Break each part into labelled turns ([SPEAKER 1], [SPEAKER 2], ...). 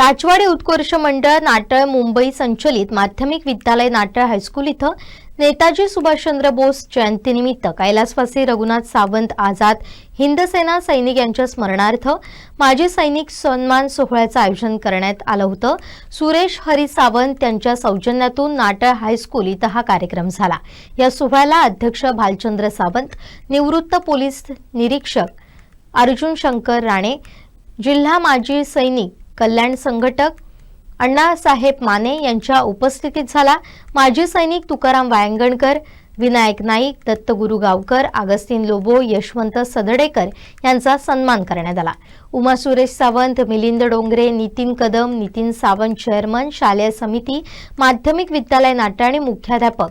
[SPEAKER 1] राजवाडे उत्कर्ष मंडळ नाटळ मुंबई संचलित माध्यमिक विद्यालय नाटळ हायस्कूल इथं नेताजी सुभाषचंद्र बोस जयंतीनिमित्त कैलासवासी रघुनाथ सावंत आझाद हिंद सेना सैनिक यांच्या स्मरणार्थ माजी सैनिक सन्मान सोहळ्याचं आयोजन करण्यात आलं होतं. सुरेश हरी सावंत यांच्या सौजन्यातून नाटळ हायस्कूल इथं हा कार्यक्रम झाला. या सोहळ्याला अध्यक्ष भालचंद्र सावंत निवृत्त पोलीस निरीक्षक अर्जुन शंकर राणे जिल्हा माजी सैनिक कल्याण संघटक अण्णासाहेब माने यांच्या उपस्थितीत झाला. माजी सैनिक तुकाराम वायंगणकर विनायक नाईक दत्तगुरू गावकर आगस्तीन लोबो यशवंत सदडेकर यांचा सन्मान करण्यात आला. उमा सुरेश सावंत मिलिंद डोंगरे नितीन कदम नितीन सावंत चेअरमन शालेय समिती माध्यमिक विद्यालय नाट्य आणि मुख्याध्यापक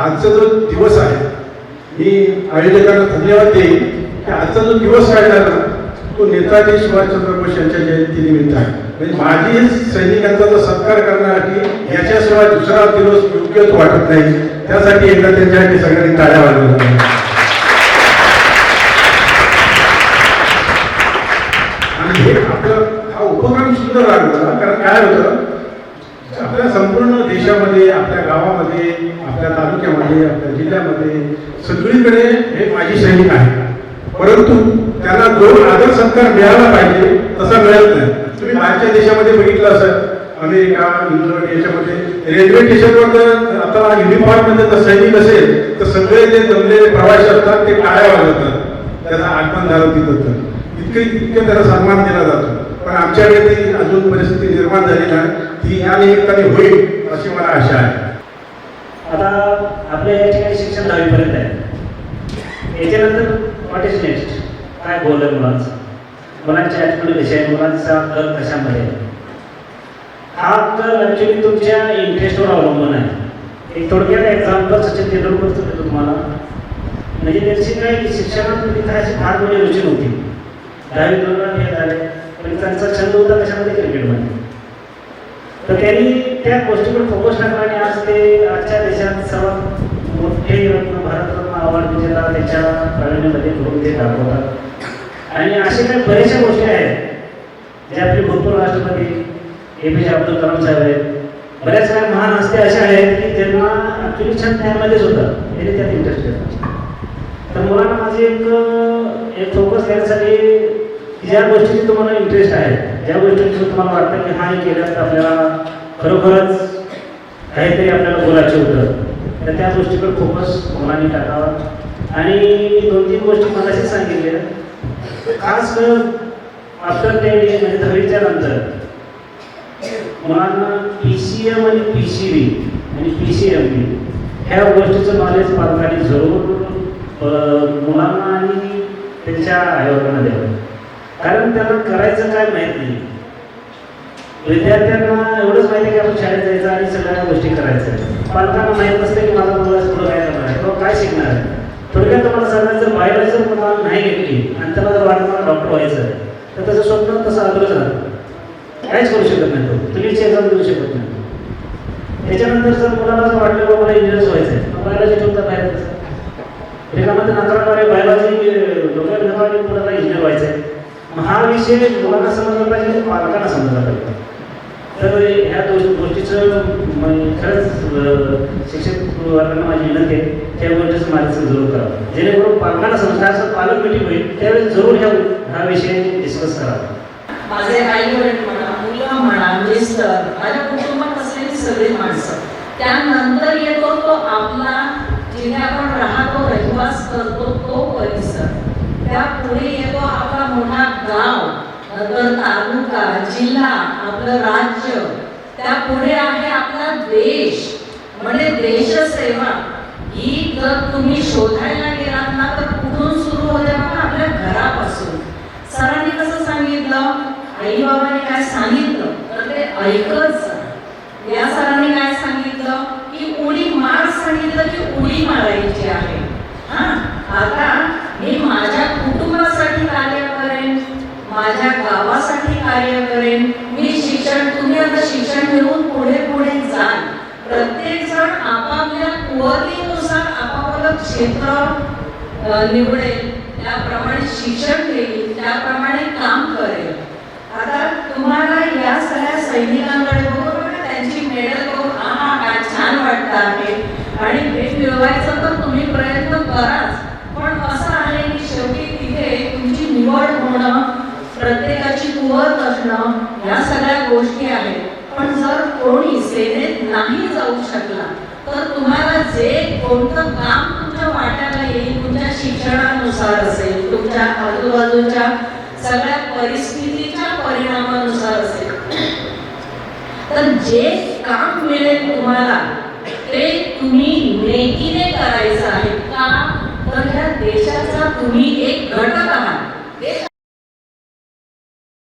[SPEAKER 2] आजचा जो दिवस आहे मी आयोजकांना धन्यवाद देईन की आजचा जो दिवस काढला ना तो नेताजी सुभाषचंद्र बोस यांच्या जयंतीनिमित्त आहे. म्हणजे माझी सैनिकांचा जो सत्कार करण्यासाठी याच्याशिवाय दुसरा दिवस योग्यच वाटत नाही. त्यासाठी एकदा त्यांच्यासाठी सगळ्यांनी टाळ्या वाजवल्या आणि हे आपलं हा उपक्रम सुंदर लागला कारण काय होतं आपल्या राज्यामध्ये आपल्या गावामध्ये आपल्या तालुक्यामध्ये आपल्या जिल्ह्यामध्ये सगळीकडे हे माजी सैनिक आहे परंतु त्यांना जो आदर सत्कार मिळाला पाहिजे तसा मिळत नाही. तुम्ही बाहेरच्या देशामध्ये बघितलं असेल अमेरिका इंग्लंड याच्यामध्ये. रेल्वे स्टेशनवर जर आता युनिफॉर्ममध्ये जर सैनिक असेल तर सगळे जे जमलेले प्रवासी असतात ते काळ्या वाजवतात. त्याचा आगमन झालं तिथं इतके इतके त्याला सन्मान दिला जातो. पण आमच्याकडे ती अजून परिस्थिती निर्माण झाली नाही ती या निमित्ताने होईल अशी मला आशा आहे.
[SPEAKER 3] आता आपल्या या ठिकाणी शिक्षण दहावीपर्यंत आहे. याच्यानंतर व्हॉट इज नेक्स्ट काय बोललं मुलांचं? मुलांच्या ॲटिट्यूड विषय आहे? मुलांचा कल कशामध्ये आहे? हा कल ॲक्च्युली तुमच्या इंटरेस्टवर अवलंबून आहे. एक थोडक्यात एक्झाम्पल सचिन तेंडुलकरचं देतो तुम्हाला. म्हणजे त्यांची काही शिक्षणात अशी फार मोठी रुची नव्हती. दहावी दोन हे झाले. त्यांचा छंद होता कशामध्ये? क्रिकेटमध्ये. तर त्यांनी त्या गोष्टीकडे फोकस टाकला आणि आज ते आजच्या देशात सर्वात मोठे रत्न भारतरत्न अवॉर्ड विजेता त्याच्या प्रणालीमध्ये करून ते दाखवतात. आणि असे काही बऱ्याचशा गोष्टी आहेत जे आपले भूतपूर्व राष्ट्रपती ए पी जे अब्दुल कलाम साहेब आहेत. बऱ्याच काही महान हस्ते अशा आहेत की ज्यांना ॲक्च्युली छंद त्यामध्येच होता. त्यांनी त्यात इंटरेस्ट घेतला तर मुलांना माझे एक एक फोकस करण्यासाठी ज्या गोष्टीची तुम्हाला इंटरेस्ट आहे ज्या गोष्टींचं तुम्हाला वाटतं की हा हे केल्यास आपल्याला खरोखरच काहीतरी आपल्याला बोलायचं होतं तर त्या गोष्टीकडे फोकस मुलांनी टाकावा. आणि दोन तीन गोष्टी मगाशी सांगितल्या. खास आफ्टर टेन म्हणजे दहावीच्या नंतर मुलांना पी सी एम आणि पी सी बी आणि पी सी एम बी ह्या गोष्टीचं नॉलेज पालकांनी जरूर मुलांना आणि त्यांच्या आयोगांना द्यावं. कारण त्यांना करायचं काय माहीत नाही. विद्यार्थ्यांना एवढंच माहिती आहे की आपण शाळेत जायचं आणि सगळ्या गोष्टी करायच्या पालकांना माहीत नसतं की माझा मुलगा पुढे काय करणार आहे. किंवा काय शिकणार आहे? थोडक्यात तुम्हाला सांगायचं जर बायोलॉजी जर मुलाला नाही घेतली आणि त्याला जर वाटत मला डॉक्टर व्हायचं आहे. तर त्याचं स्वप्न तसं अधुरच झालं. काहीच करू शकत नाही तो. तुम्हीच एक्झाम देऊ शकत नाही. त्याच्यानंतर जर मुलाला जर वाटलं बाबा मला इंजिनियर्स व्हायचं आहे बायोलॉजी ठेवता बाहेर त्याच्यामध्ये नकाराद्वारे बायोलॉजी डोक्यात घेतला मुलाला इंजिनियर व्हायचं आहे हा विषय मुलांना समजला पाहिजे पालकांना समजला पाहिजे. तर ह्या दोन गोष्टीचं म्हणजे खरंच शिक्षक वर्गांना माझी विनंती आहे त्या गोष्टीचं मार्गदर्शन जरूर करा. जेणेकरून पालकांना समजा असं पालक मिटिंग होईल त्यावेळेस जरूर ह्या हा विषय डिस्कस करावा
[SPEAKER 4] माझे आई वडील म्हणा मुलं म्हणा मिस्टर माझ्या कुटुंबात असलेली सगळी माणसं त्यानंतर येतो तो आपला जिथे आपण राहतो रहिवास करतो तो परिसर त्या पुढे येतो आपला मोठा गाव नंतर तालुका जिल्हा आपलं राज्य त्या पुढे आहे आपला देश म्हणजे सेवा ही जर तुम्ही शोधायला गेलात ना तर कुठून सुरू होते बघा आपल्या घरापासून. सरांनी कसं सांगितलं? आई बाबांनी काय सांगितलं? तर ते ऐकत या सरांनी काय सांगितलं की उडी मार सांगितलं की उडी मारायची आहे हा आता मी माझ्या कुटुंबासाठी कार्य करेन माझ्या गावासाठी कार्य करेन मी शिक्षण तुम्ही आता शिक्षण घेऊन पुढे पुढे जाल प्रत्येक जण आपापल्या कुवतीनुसार आपापलं क्षेत्र निवडेल. त्याप्रमाणे शिक्षण घेईल त्याप्रमाणे काम करेल. आता तुम्हाला या सगळ्या सैनिकांकडे बघून त्यांची मेडल बघून आहा काय छान वाटत आहे. आणि हे मिळवायचं तर तुम्ही प्रयत्न कराच. पण असं आहे की शेवटी तिथे तुमची निवड होणं प्रत्येकाची कुवत असणं या सगळ्या गोष्टी आहेत. पण जर कोणी सेनेत नाही जाऊ शकला तर तुम्हाला जे कोणतं काम तुमच्या वाट्याला येईल तुमच्या शिक्षणानुसार असेल तुमच्या आजूबाजूच्या सगळ्या परिस्थितीच्या परिणामानुसार असेल. तर जे काम मिळेल तुम्हाला ते तुम्ही नेकीने करायचं आहे का? तर ह्या देशाचा तुम्ही एक घटक